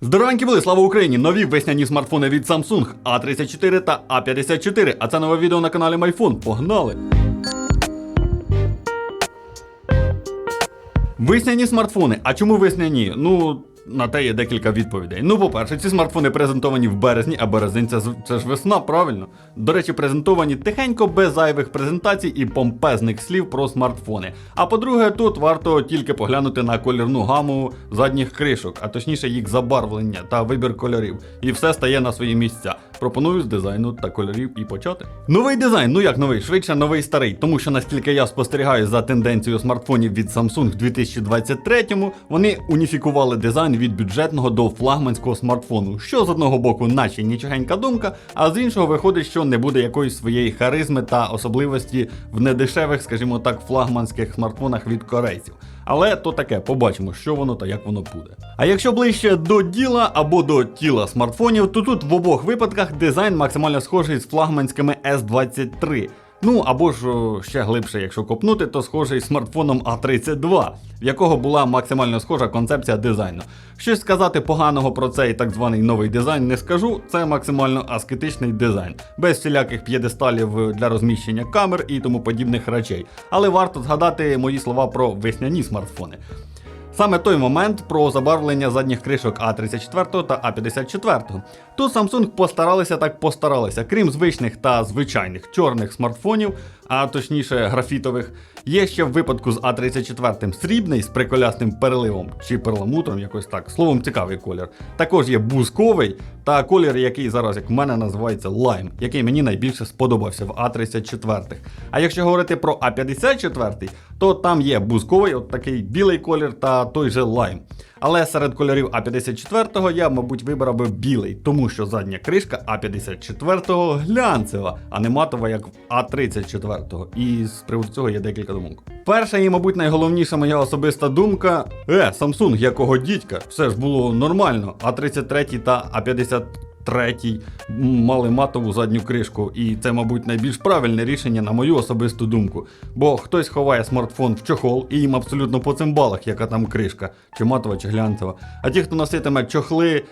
Здоровенькі були, слава Україні! Нові весняні смартфони від Samsung A34 та A54. А це нове відео на каналі MyPhone. Погнали! Весняні смартфони. А чому весняні? Ну, на те є декілька відповідей. Ну, по-перше, ці смартфони презентовані в березні, а березень це, це ж весна, правильно? До речі, презентовані тихенько, без зайвих презентацій і помпезних слів про смартфони. А по-друге, тут варто тільки поглянути на колірну гаму задніх кришок, а точніше їх забарвлення та вибір кольорів. І все стає на свої місця. Пропоную з дизайну та кольорів і почати. Новий дизайн, ну як новий, швидше новий старий, тому що наскільки я спостерігаю за тенденцією смартфонів від Samsung в 2023-му, вони уніфікували дизайн від бюджетного до флагманського смартфону, що з одного боку, наче нічогенька думка, а з іншого виходить, що не буде якоїсь своєї харизми та особливості в недешевих, скажімо так, флагманських смартфонах від корейців. Але то таке, побачимо, що воно та як воно буде. А якщо ближче до діла або до тіла смартфонів, то тут в обох випадках дизайн максимально схожий з флагманськими S23. Ну або ж ще глибше, якщо копнути, то схожий смартфоном A32, в якого була максимально схожа концепція дизайну. Щось сказати поганого про цей так званий новий дизайн не скажу. Це максимально аскетичний дизайн, без всіляких п'єдесталів е, для розміщення камер і тому подібних речей. Але варто згадати мої слова про весняні смартфони. Саме той момент про забарвлення задніх кришок А34 та А54. Тут Samsung постаралися так постаралися. Крім звичних та звичайних чорних смартфонів, а точніше графітових, є ще в випадку з А34 срібний з приколясним переливом чи перламутром, якось так. Словом, цікавий колір. Також є бузковий та колір, який зараз, як в мене, називається лайм, який мені найбільше сподобався в А34. А якщо говорити про А54, то там є бузковий, от такий білий колір та той же лайм. Але серед кольорів А54 я, мабуть, вибрав би білий, тому що задня кришка А54 глянцева, а не матова, як в А34. І з приводу цього є декілька думок. Перша і, мабуть, найголовніша моя особиста думка: е, Samsung, якого дідька, все ж було нормально. А33 та А50 третій мали матову задню кришку, і це, мабуть, найбільш правильне рішення на мою особисту думку. Бо хтось ховає смартфон в чохол і їм абсолютно по цимбалах, яка там кришка, чи матова, чи глянцева. А ті, хто носитиме чохли.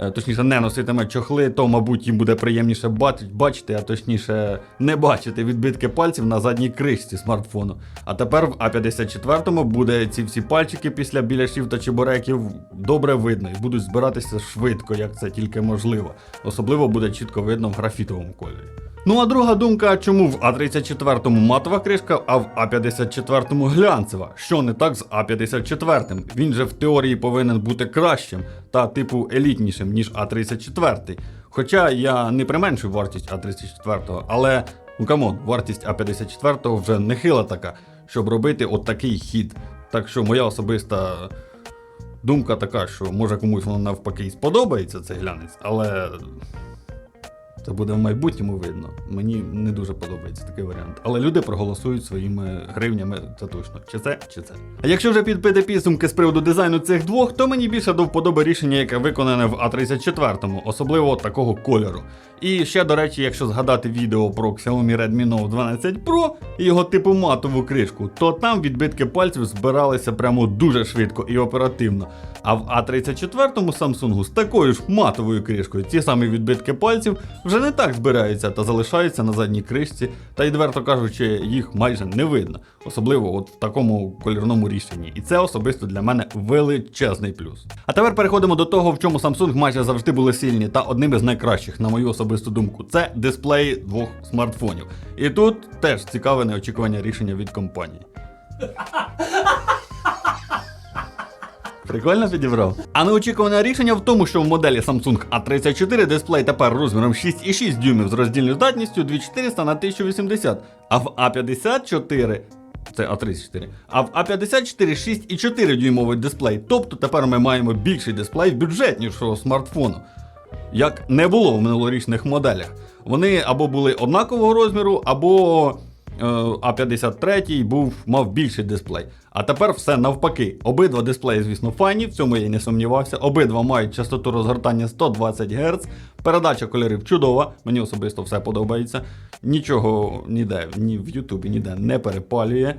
Е, Точніше, не носитиме чохли, то, мабуть, їм буде приємніше бачити, а точніше, не бачити відбитки пальців на задній кришці смартфону. А тепер в А54 буде ці всі пальчики після біляшів та чебуреків добре видно і будуть збиратися швидко, як це тільки можливо. Особливо буде чітко видно в графітовому кольорі. Ну а друга думка, чому в А34 матова кришка, а в А54 глянцева? Що не так з А54? Він же в теорії повинен бути кращим та типу елітнішим, ніж А34. Хоча я не применшую вартість А34, але ну камон, вартість А54 вже нехила така, щоб робити от такий хід. Так що моя особиста думка така, що може комусь воно навпаки і сподобається цей глянець, але це буде в майбутньому видно. Мені не дуже подобається такий варіант. Але люди проголосують своїми гривнями, це точно. Чи це, чи це. А якщо вже підбити підсумки з приводу дизайну цих двох, то мені більше до вподоби рішення, яке виконане в А34, особливо такого кольору. І ще, до речі, якщо згадати відео про Xiaomi Redmi Note 12 Pro і його типу матову кришку, то там відбитки пальців збиралися прямо дуже швидко і оперативно. А в А34 Samsung з такою ж матовою кришкою ці самі відбитки пальців вже не так збираються та залишаються на задній кришці, та відверто кажучи, їх майже не видно, особливо от в такому кольорному рішенні. І це особисто для мене величезний плюс. А тепер переходимо до того, в чому Samsung майже завжди були сильні, та одним із найкращих, на мою особисту думку, це дисплеї двох смартфонів. І тут теж цікаве неочікуване рішення від компанії. Прикольно підібрав. А неочікуване рішення в тому, що в моделі Samsung A34 дисплей тепер розміром 6,6 дюймів з роздільною здатністю 2400 на 1080, а в A54 це А34. А в А54 6,4 дюймовий дисплей. Тобто тепер ми маємо більший дисплей бюджетнішого смартфону. Як не було в минулорічних моделях. Вони або були однакового розміру, або е, А53 був, мав більший дисплей. А тепер все навпаки. Обидва дисплеї, звісно, файні, в цьому я й не сумнівався. Обидва мають частоту розгортання 120 Гц. Передача кольорів чудова, мені особисто все подобається. Нічого ніде, ні в Ютубі ніде не перепалює,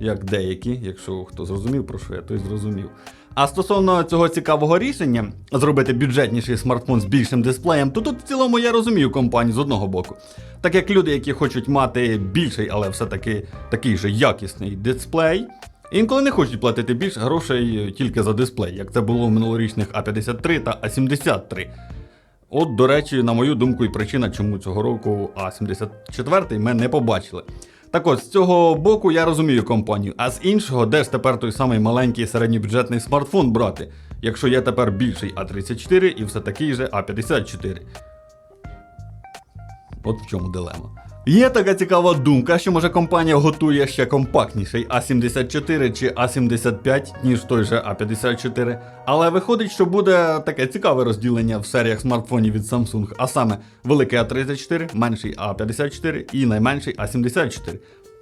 як деякі, якщо хто зрозумів, про що я, той зрозумів. А стосовно цього цікавого рішення зробити бюджетніший смартфон з більшим дисплеєм, то тут в цілому я розумію компанію з одного боку. Так як люди, які хочуть мати більший, але все-таки такий же якісний дисплей, інколи не хочуть платити більше грошей тільки за дисплей, як це було в минулорічних А53 та А73. От, до речі, на мою думку, і причина, чому цього року А74 ми не побачили. Так от, з цього боку я розумію компанію, а з іншого, де ж тепер той самий маленький середньобюджетний смартфон брати, якщо є тепер більший А34 і все такий же А54. От в чому дилема. Є така цікава думка, що може компанія готує ще компактніший А74 чи А75, ніж той же А54. Але виходить, що буде таке цікаве розділення в серіях смартфонів від Samsung, а саме великий А34, менший А54 і найменший А74.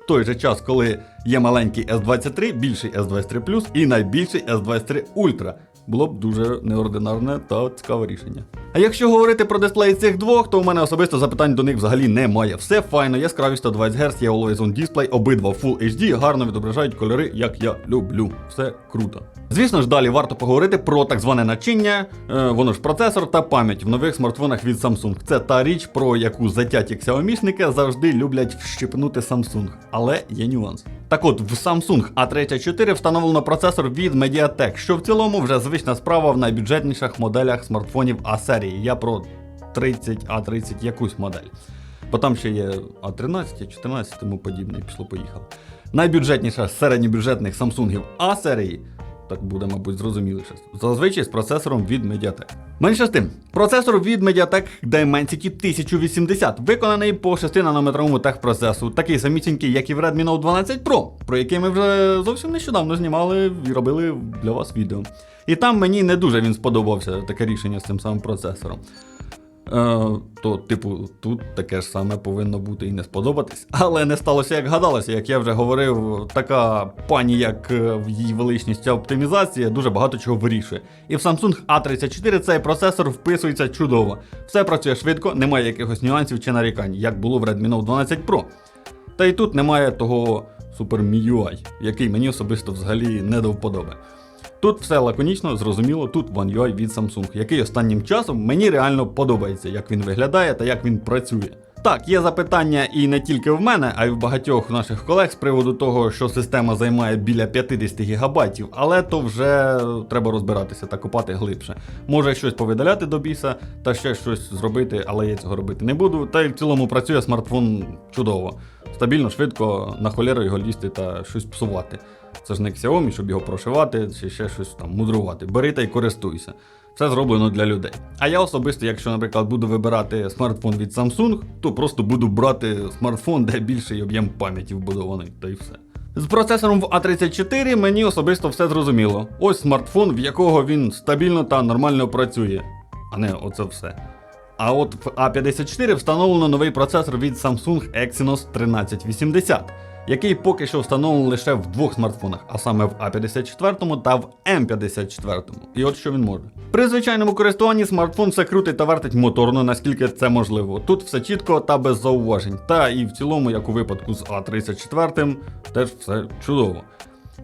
В той же час, коли є маленький S23, більший S23 Plus і найбільший S23 Ultra. Було б дуже неординарне та цікаве рішення. А якщо говорити про дисплеї цих двох, то у мене особисто запитань до них взагалі немає. Все файно, яскраві 120 Гц, є Always On Display, обидва Full HD, гарно відображають кольори, як я люблю. Все круто. Звісно ж, далі варто поговорити про так зване начиння, е, воно ж процесор та пам'ять в нових смартфонах від Samsung. Це та річ, про яку затяті xiaomi завжди люблять вщипнути Samsung. Але є нюанс. Так от, в Samsung A34 встановлено процесор від MediaTek, що в цілому вже звична справа в найбюджетніших моделях смартфонів А серії. Я про 30 A30 якусь модель. Бо там ще є А13, А14, тому подібне, і пішло поїхало. Найбюджетніша з середньобюджетних Samsung А серії. Так буде, мабуть, зрозуміліше. Зазвичай з процесором від Mediatek. Менше з тим, процесор від Mediatek Dimensity 1080, виконаний по 6-нанометровому техпроцесу, такий самісінький, як і в Redmi Note 12 Pro, про який ми вже зовсім нещодавно знімали і робили для вас відео. І там мені не дуже він сподобався таке рішення з цим самим процесором. Е, то, типу, тут таке ж саме повинно бути і не сподобатись. Але не сталося, як гадалося. Як я вже говорив, така пані, як е, в її величність оптимізація, дуже багато чого вирішує. І в Samsung A34 цей процесор вписується чудово. Все працює швидко, немає якихось нюансів чи нарікань, як було в Redmi Note 12 Pro. Та й тут немає того Super MIUI, який мені особисто взагалі не до вподоби. Тут все лаконічно, зрозуміло, тут One UI від Samsung, який останнім часом мені реально подобається, як він виглядає та як він працює. Так, є запитання і не тільки в мене, а й в багатьох наших колег з приводу того, що система займає біля 50 гігабайтів, але то вже треба розбиратися та копати глибше. Може щось повидаляти до біса та ще щось зробити, але я цього робити не буду. Та й в цілому працює смартфон чудово. Стабільно, швидко, на холеру його лізти та щось псувати. Це ж не Xiaomi, щоб його прошивати чи ще щось там мудрувати. Бери та й користуйся. Все зроблено для людей. А я особисто, якщо, наприклад, буду вибирати смартфон від Samsung, то просто буду брати смартфон, де більший об'єм пам'яті вбудований, та й все. З процесором в A34 мені особисто все зрозуміло. Ось смартфон, в якого він стабільно та нормально працює. А не оце все. А от в A54 встановлено новий процесор від Samsung Exynos 1380, який поки що встановлений лише в двох смартфонах, а саме в A54 та в M54. І от що він може. При звичайному користуванні смартфон все крутить та вертить моторно, наскільки це можливо. Тут все чітко та без зауважень. Та і в цілому, як у випадку з A34, теж все чудово.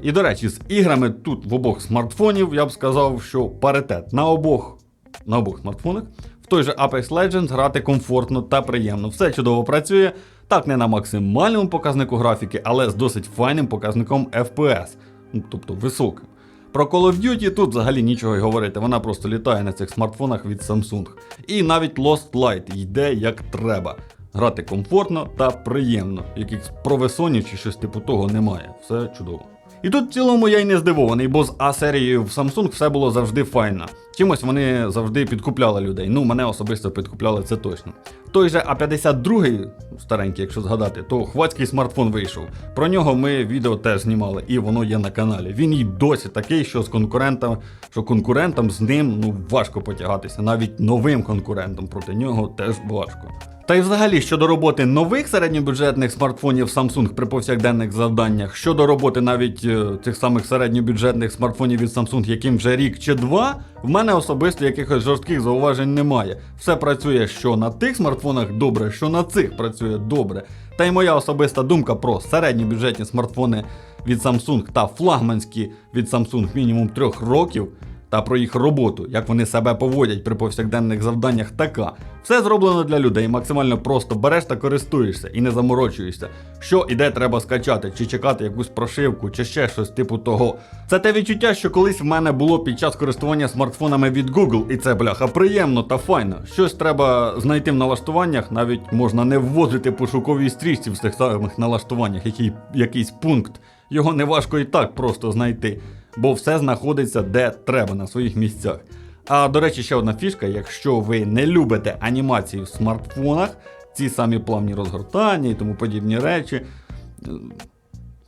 І до речі, з іграми тут в обох смартфонів я б сказав, що паритет на обох на обох смартфонах. В той же Apex Legends грати комфортно та приємно. Все чудово працює. Так, не на максимальному показнику графіки, але з досить файним показником FPS, ну, тобто високим. Про Call of Duty тут взагалі нічого й говорити, вона просто літає на цих смартфонах від Samsung. І навіть Lost Light йде як треба. Грати комфортно та приємно. Якихось провисонів чи щось типу того немає. Все чудово. І тут в цілому я й не здивований, бо з А-серією в Samsung все було завжди файно. Чимось вони завжди підкупляли людей. Ну, мене особисто підкупляли це точно. Той же А52, старенький, якщо згадати, то хвацький смартфон вийшов. Про нього ми відео теж знімали, і воно є на каналі. Він і досі такий, що з конкурентом, що конкурентам з ним ну важко потягатися. Навіть новим конкурентам проти нього теж важко. Та й взагалі щодо роботи нових середньобюджетних смартфонів Samsung при повсякденних завданнях, щодо роботи навіть е, цих самих середньобюджетних смартфонів від Samsung, яким вже рік чи два, в мене особисто якихось жорстких зауважень немає. Все працює що на тих смартфонах добре, що на цих працює добре. Та й моя особиста думка про середні бюджетні смартфони від Samsung та флагманські від Samsung мінімум трьох років та про їх роботу, як вони себе поводять при повсякденних завданнях, така. Все зроблено для людей, максимально просто береш та користуєшся і не заморочуєшся. Що і де треба скачати, чи чекати якусь прошивку, чи ще щось типу того. Це те відчуття, що колись в мене було під час користування смартфонами від Google, і це бляха приємно та файно. Щось треба знайти в налаштуваннях, навіть можна не вводити пошуковій стрічці в цих самих налаштуваннях, який, якийсь пункт. Його не важко і так просто знайти, бо все знаходиться де треба на своїх місцях. А до речі, ще одна фішка: якщо ви не любите анімації в смартфонах, ці самі плавні розгортання і тому подібні речі. е,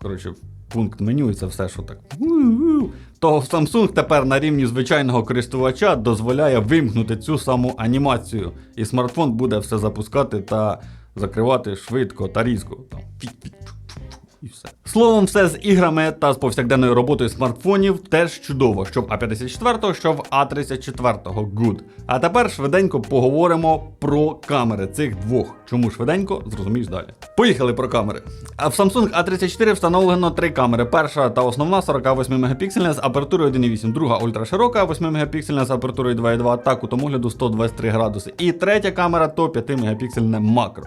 Коротше, пункт меню і це все, що так. То Samsung тепер на рівні звичайного користувача дозволяє вимкнути цю саму анімацію. І смартфон буде все запускати та закривати швидко та різко. І все. Словом, все з іграми та з повсякденною роботою смартфонів теж чудово, що в А54, що в А34. Good. А тепер швиденько поговоримо про камери цих двох. Чому швиденько, зрозумієш далі. Поїхали про камери. А в Samsung A34 встановлено три камери. Перша та основна 48 мегапіксельна з апертурою 1.8, друга ультраширока 8 мегапіксельна з апертурою 2.2 та кутомогляду 123 градуси. І третя камера то 5 мегапіксельне макро.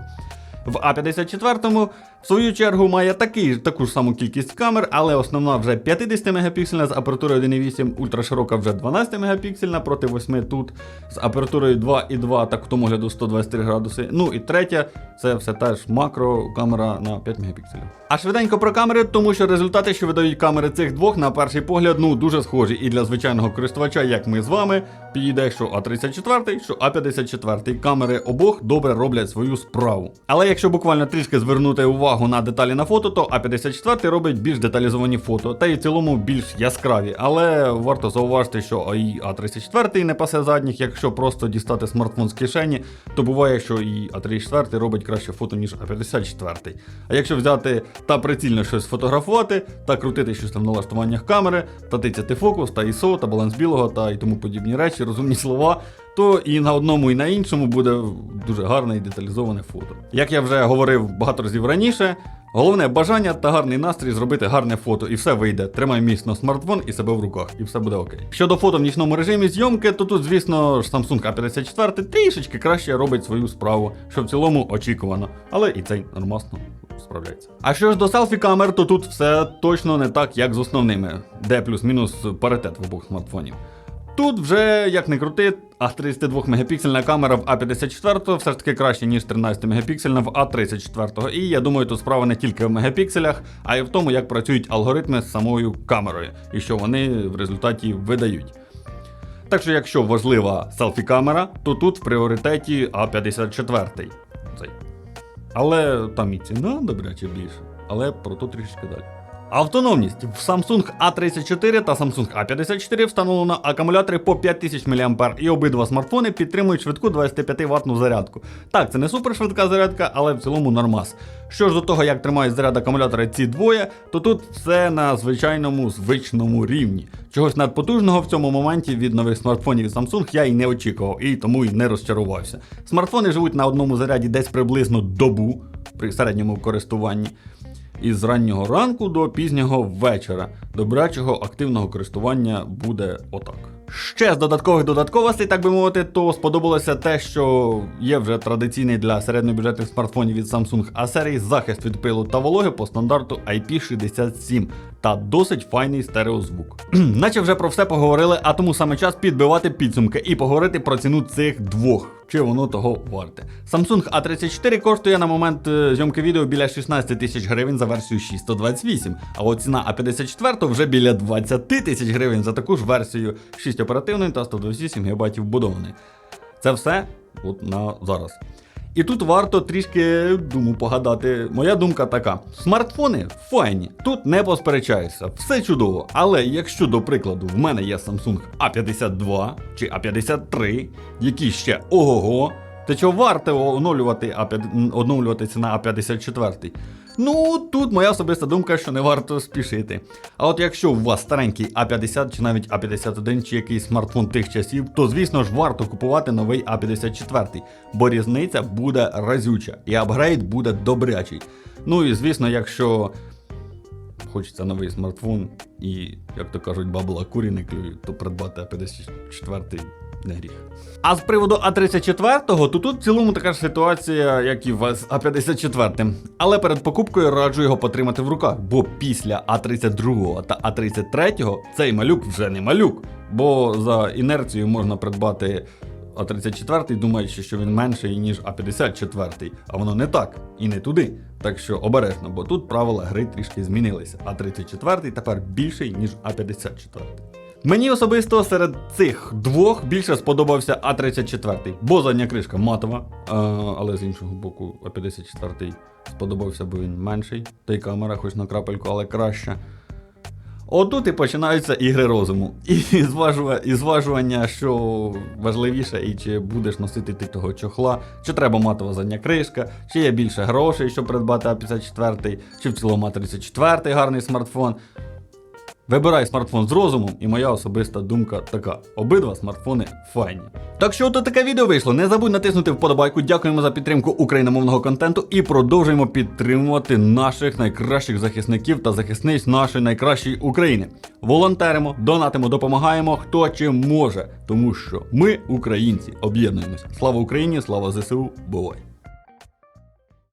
В А54 в свою чергу має такий, таку ж саму кількість камер, але основна вже 50 мегапіксельна з апертурою 1.8, ультраширока вже 12 мегапіксельна проти 8 тут, з апертурою 2.2 та кутомогляду 123 градуси. Ну і третя, це все теж макро камера на 5 мегапікселів. А швиденько про камери, тому що результати, що видають камери цих двох, на перший погляд, ну дуже схожі. І для звичайного користувача, як ми з вами, підійде, що А34, що А54. Камери обох добре роблять свою справу. Але якщо буквально трішки звернути увагу на деталі на фото, то А54 робить більш деталізовані фото, та й в цілому більш яскраві. Але варто зауважити, що і А34 не пасе задніх, якщо просто дістати смартфон з кишені, то буває, що і А34 робить краще фото, ніж А54. А якщо взяти та прицільно щось фотографувати, та крутити щось там в налаштуваннях камери, та тицяти фокус, та ISO, та баланс білого, та і тому подібні речі, розумні слова, то і на одному, і на іншому буде дуже гарне і деталізоване фото. Як я вже говорив багато разів раніше, головне бажання та гарний настрій зробити гарне фото, і все вийде. Тримай міцно смартфон і себе в руках, і все буде окей. Щодо фото в нічному режимі зйомки, то тут, звісно Samsung A54 трішечки краще робить свою справу, що в цілому очікувано, але і цей нормасно справляється. А що ж до селфі камер, то тут все точно не так, як з основними, де плюс-мінус паритет в обох смартфонів. Тут вже, як не крути, а 32 мегапіксельна камера в А54 все ж таки краще, ніж 13 мегапіксельна в А34. І я думаю, тут справа не тільки в мегапікселях, а й в тому, як працюють алгоритми з самою камерою, і що вони в результаті видають. Так що, якщо важлива селфі-камера, то тут в пріоритеті А54. Але там і ціна добряче більше. Але про то трішки далі. Автономність в Samsung A34 та Samsung A54 встановлено акумулятори по 5000 мА, і обидва смартфони підтримують швидку 25 ваттну зарядку. Так, це не супершвидка зарядка, але в цілому нормас. Що ж до того, як тримають заряд акумулятора ці двоє, то тут все на звичайному звичному рівні. Чогось надпотужного в цьому моменті від нових смартфонів Samsung я і не очікував, і тому і не розчарувався. Смартфони живуть на одному заряді десь приблизно добу при середньому користуванні. Із раннього ранку до пізнього вечора. Добрячого активного користування буде отак. Ще з додаткових додатковостей, так би мовити, то сподобалося те, що є вже традиційний для середньобюджетних смартфонів від Samsung A серії захист від пилу та вологи по стандарту IP67 та досить файний стереозвук. Наче вже про все поговорили, а тому саме час підбивати підсумки і поговорити про ціну цих двох. Чи воно того варте? Samsung A34 коштує на момент е, зйомки відео біля 16 тисяч гривень за версію 628, а от ціна A54 вже біля 20 тисяч гривень за таку ж версію 6 оперативної та 128 ГБ вбудованої. Це все от на зараз. І тут варто трішки думу погадати. Моя думка така: смартфони файні, тут не посперечаюся, все чудово. Але якщо, до прикладу, в мене є Samsung A52 чи A53, які ще ого-го, то чого варто оновлювати, оновлюватися на А54? Ну, тут моя особиста думка, що не варто спішити. А от якщо у вас старенький А50 чи навіть А51 чи якийсь смартфон тих часів, то звісно ж варто купувати новий А54, бо різниця буде разюча і апгрейд буде добрячий. Ну і звісно, якщо хочеться новий смартфон і, як то кажуть, бабла курі не клюють, то придбати А54 не гріх. А з приводу А34, то тут в цілому така ж ситуація, як і в з А54. Але перед покупкою раджу його потримати в руках, бо після А32 та А33 цей малюк вже не малюк. Бо за інерцією можна придбати А34, думаючи, що він менший, ніж А54, а воно не так і не туди. Так що обережно, бо тут правила гри трішки змінилися. А34 тепер більший, ніж А54. Мені особисто серед цих двох більше сподобався А34, бо задня кришка матова, а, але з іншого боку, А54 сподобався, бо він менший, та й камера, хоч на крапельку, але краща. Отут і починаються ігри розуму. І зважування, що важливіше, і чи будеш носити ти того чохла, чи треба матова задня кришка, чи є більше грошей, щоб придбати А54, чи в цілому А34 гарний смартфон. Вибирай смартфон з розумом, і моя особиста думка така: обидва смартфони файні. Так що то таке відео вийшло. Не забудь натиснути вподобайку. Дякуємо за підтримку україномовного контенту і продовжуємо підтримувати наших найкращих захисників та захисниць нашої найкращої України. Волонтеримо, донатимо, допомагаємо хто чим може, тому що ми, українці, об'єднуємось. Слава Україні, слава ЗСУ, бувай!